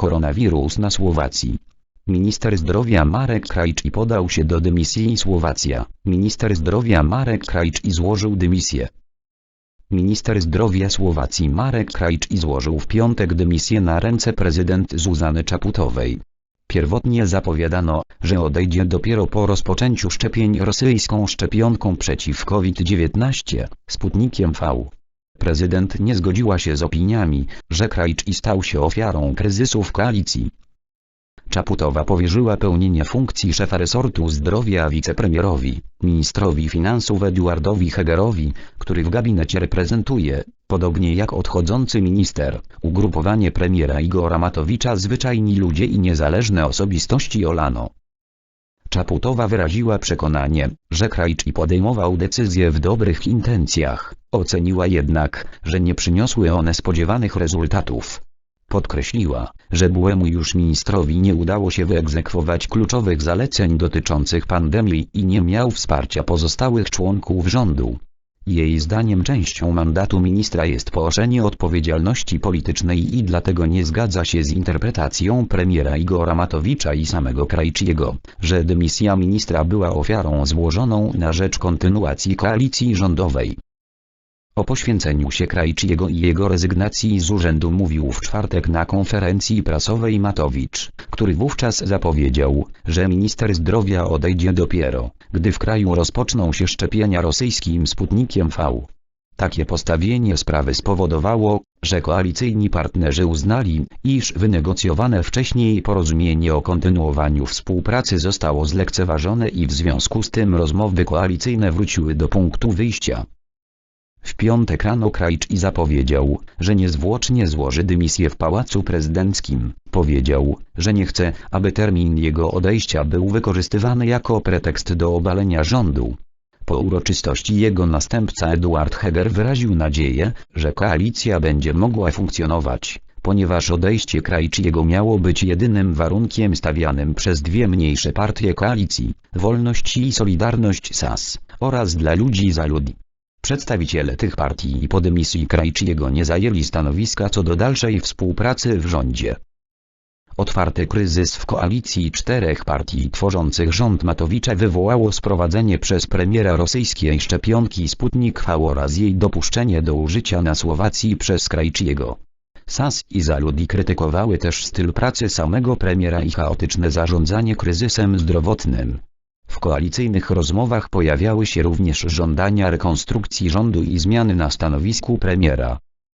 Koronawirus na Słowacji. Minister zdrowia Marek Krajcz podał się do dymisji Słowacja. Minister zdrowia Marek Krajcz złożył dymisję. Minister zdrowia Słowacji Marek Krajcz złożył w piątek dymisję na ręce prezydent Zuzany Czaputowej. Pierwotnie zapowiadano, że odejdzie dopiero po rozpoczęciu szczepień rosyjską szczepionką przeciw COVID-19, Sputnikiem V. Prezydent nie zgodziła się z opiniami, że Krajcz stał się ofiarą kryzysu w koalicji. Czaputowa powierzyła pełnienie funkcji szefa resortu zdrowia wicepremierowi, ministrowi finansów Eduardowi Hegerowi, który w gabinecie reprezentuje, podobnie jak odchodzący minister, ugrupowanie premiera Igora Matowicza Zwyczajni ludzie i niezależne osobistości Olano. Czaputowa wyraziła przekonanie, że Krajcz podejmował decyzje w dobrych intencjach, oceniła jednak, że nie przyniosły one spodziewanych rezultatów. Podkreśliła, że byłemu już ministrowi nie udało się wyegzekwować kluczowych zaleceń dotyczących pandemii i nie miał wsparcia pozostałych członków rządu. Jej zdaniem częścią mandatu ministra jest ponoszenie odpowiedzialności politycznej i dlatego nie zgadza się z interpretacją premiera Igora Matowicza i samego Krajczyego, że dymisja ministra była ofiarą złożoną na rzecz kontynuacji koalicji rządowej. O poświęceniu się Krajczyjego i jego rezygnacji z urzędu mówił w czwartek na konferencji prasowej Matowicz, który wówczas zapowiedział, że minister zdrowia odejdzie dopiero, gdy w kraju rozpoczną się szczepienia rosyjskim Sputnikiem V. Takie postawienie sprawy spowodowało, że koalicyjni partnerzy uznali, iż wynegocjowane wcześniej porozumienie o kontynuowaniu współpracy zostało zlekceważone i w związku z tym rozmowy koalicyjne wróciły do punktu wyjścia. W piątek rano Krajcz zapowiedział, że niezwłocznie złoży dymisję w Pałacu Prezydenckim. Powiedział, że nie chce, aby termin jego odejścia był wykorzystywany jako pretekst do obalenia rządu. Po uroczystości jego następca Eduard Heger wyraził nadzieję, że koalicja będzie mogła funkcjonować, ponieważ odejście Krajczyjego miało być jedynym warunkiem stawianym przez dwie mniejsze partie koalicji, Wolność i Solidarność SAS, oraz dla ludzi za ludzi. Przedstawiciele tych partii po dymisji Krajczyjego nie zajęli stanowiska co do dalszej współpracy w rządzie. Otwarty kryzys w koalicji czterech partii tworzących rząd Matowicza wywołało sprowadzenie przez premiera rosyjskiej szczepionki Sputnik V oraz jej dopuszczenie do użycia na Słowacji przez Krajczyjego. SAS i Zaludi krytykowały też styl pracy samego premiera i chaotyczne zarządzanie kryzysem zdrowotnym. Koalicyjnych rozmowach pojawiały się również żądania rekonstrukcji rządu i zmiany na stanowisku premiera.